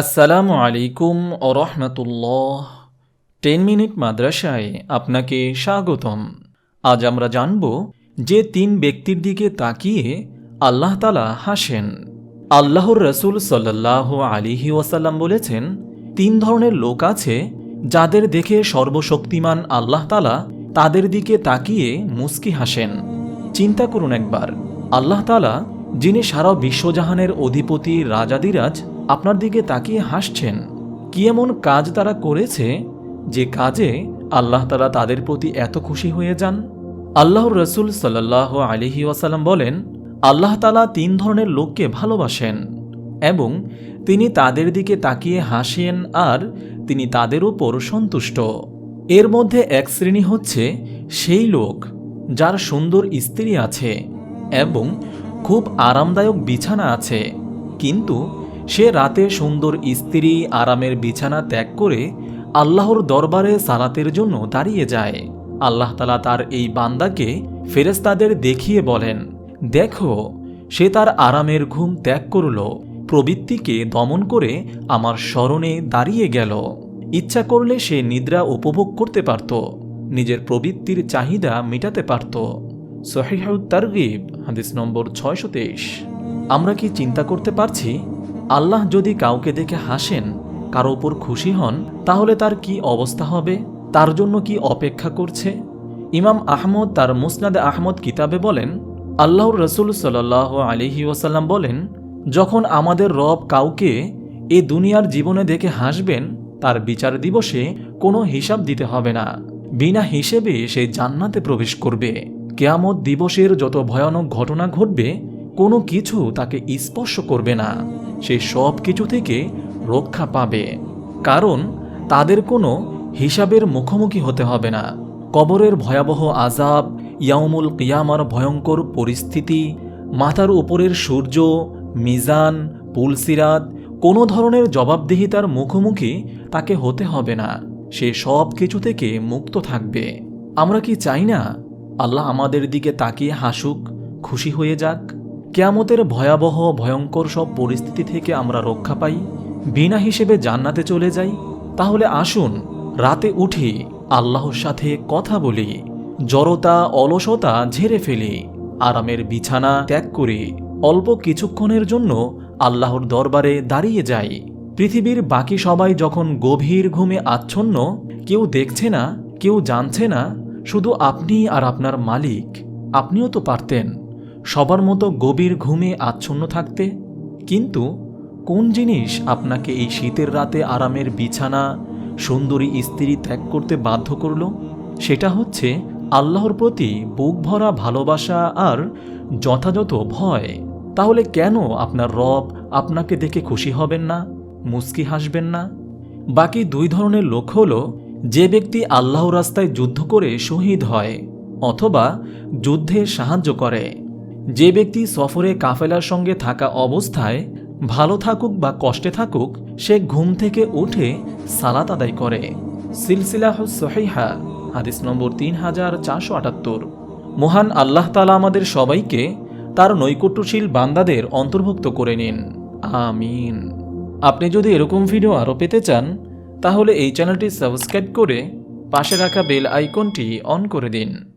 আসসালামু আলাইকুম ও রহমতুল্লাহ। Ten minute মাদ্রাসায় আপনাকে স্বাগতম। আজ আমরা জানব যে তিন ব্যক্তির দিকে তাকিয়ে আল্লাহ তালা হাসেন। আল্লাহর রসুল সাল্লাহ আলিহি ওয়াসাল্লাম বলেছেন, তিন ধরনের লোক আছে যাদের দেখে সর্বশক্তিমান আল্লাহ তালা তাদের দিকে তাকিয়ে মুস্কি হাসেন। চিন্তা করুন একবার, আল্লাহ তালা যিনি সারা বিশ্বজাহানের অধিপতি, রাজাদিরাজ আপনার দিকে তাকিয়ে হাসছেন। কি এমন কাজ তারা করেছে যে কাজে আল্লাহ তালা তাদের প্রতি এত খুশি হয়ে যান? আল্লাহর রসুল সাল্লাহ আলিহি ওয়াসাল্লাম বলেন, আল্লাহ তালা তিন ধরনের লোককে ভালোবাসেন এবং তিনি তাদের দিকে তাকিয়ে হাসেন আর তিনি তাদের উপর সন্তুষ্ট। এর মধ্যে এক শ্রেণি হচ্ছে সেই লোক যার সুন্দর স্ত্রী আছে এবং খুব আরামদায়ক বিছানা আছে। কিন্তু সে রাতে সুন্দর স্ত্রী আরামের বিছানা ত্যাগ করে আল্লাহর দরবারে সালাতের জন্য দাঁড়িয়ে যায়। আল্লাহ তালা তার এই বান্দাকে ফেরেস্তাদের দেখিয়ে বলেন, দেখো, সে তার আরামের ঘুম ত্যাগ করল, প্রবৃত্তিকে দমন করে আমার স্মরণে দাঁড়িয়ে গেল। ইচ্ছা করলে সে নিদ্রা উপভোগ করতে পারত, নিজের প্রবৃত্তির চাহিদা মেটাতে পারত। সহিহাউত তারগিব হাদিস নম্বর ছয়শো তেইশ। আমরা কি চিন্তা করতে পারছি? আল্লাহ যদি কাউকে দেখে হাসেন, কারও ওপর খুশি হন, তাহলে তার কি অবস্থা হবে? তার জন্য কি অপেক্ষা করছে? ইমাম আহমদ তার মুসনাদে আহমদ কিতাবে বলেন, আল্লাহর রসুল সাল আলিহি ওয়াসাল্লাম বলেন, যখন আমাদের রব কাউকে এ দুনিয়ার জীবনে দেখে হাসবেন, তার বিচার দিবসে কোনো হিসাব দিতে হবে না। বিনা হিসেবে সে জান্নাতে প্রবেশ করবে। কেয়ামত দিবসের যত ভয়ানক ঘটনা ঘটবে কোনো কিছু তাকে স্পর্শ করবে না। সে সব কিছু থেকে রক্ষা পাবে। কারণ তাদের কোনো হিসাবের মুখোমুখি হতে হবে না। কবরের ভয়াবহ আজাব ইয়ামুল কিয়ামার ভয়ঙ্কর পরিস্থিতি, মাথার উপরের সূর্য, মিজান, পুলসিরাত, কোনো ধরনের জবাবদিহিতার মুখোমুখি তাকে হতে হবে না। সে সব কিছু থেকে মুক্ত থাকবে। আমরা কি চাই না? আল্লাহ আমাদের দিকে তাকিয়ে হাসুক, খুশি হয়ে যাক। কেয়ামতের ভয়াবহ, ভয়ঙ্কর সব পরিস্থিতি থেকে আমরা রক্ষা পাই, বিনা হিসেবে জান্নাতে চলে যাই। তাহলে আসুন, রাতে উঠি, আল্লাহর সাথে কথা বলি, জড়তা, অলসতা ঝেড়ে ফেলি, আরামের বিছানা ত্যাগ করি, অল্প কিছুক্ষণের জন্য আল্লাহর দরবারে দাঁড়িয়ে যাই। পৃথিবীর বাকি সবাই যখন গভীর ঘুমে আচ্ছন্ন, কেউ দেখছে না, কেউ জানছে না, শুধু আপনি আর আপনার মালিক, আপনিও তো পারতেন। সবার মতো গভীর ঘুমে আচ্ছন্ন থাকতে? কিন্তু কোন জিনিস আপনাকে এই শীতের রাতে আরামের বিছানা, সুন্দরী স্ত্রী ত্যাগ করতে বাধ্য করল? সেটা হচ্ছে আল্লাহর প্রতি বুক ভরা ভালোবাসা আর যথাযথ ভয়। তাহলে কেন আপনার রব আপনাকে দেখে খুশি হবেন না, মুস্কি হাসবেন না? বাকি দুই ধরনের লোক হল, যে ব্যক্তি আল্লাহ রাস্তায় যুদ্ধ করে শহীদ হয়, অথবা যুদ্ধে সাহায্য করে। যে ব্যক্তি সফরে কাফেলার সঙ্গে থাকা অবস্থায় ভালো থাকুক বা কষ্টে থাকুক, সে ঘুম থেকে উঠে সালাত আদায় করে। সিলসিলাহ সহিহা, হাদিস নম্বর তিন হাজার চারশো আটাত্তর। মহান আল্লাহ তালা আমাদের সবাইকে তার নৈকট্যশীল বান্দাদের অন্তর্ভুক্ত করে নিন। আমিন। আপনি যদি এরকম ভিডিও আরও পেতে চান, তাহলে এই চ্যানেলটি সাবস্ক্রাইব করে পাশে রাখা বেল আইকনটি অন করে দিন।